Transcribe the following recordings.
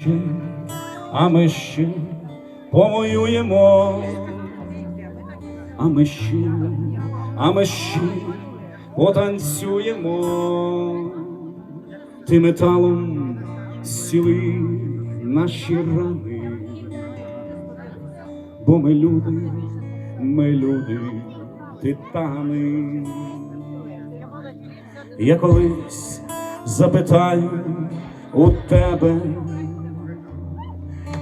ще, а ми ще повоюємо, а ми ще, а ми ще потанцюємо, ти металом сіли наші рани, бо ми люди, ми люди, титани. Я колись запитаю у тебе,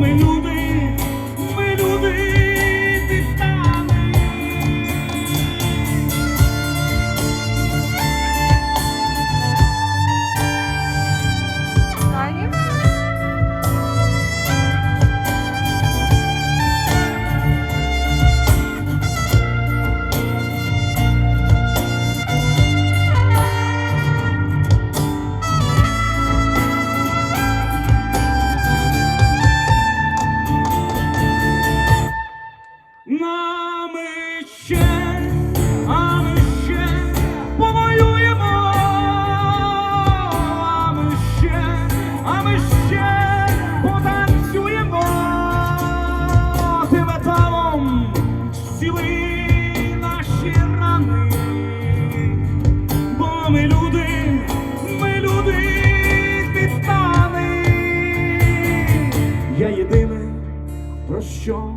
бо ми Нами ще, а ми ще повоюємо, ще, а ми ще потанцюємо, ти металом сіли наші рани, бо ми люди, ми люди титани. Я єдине про що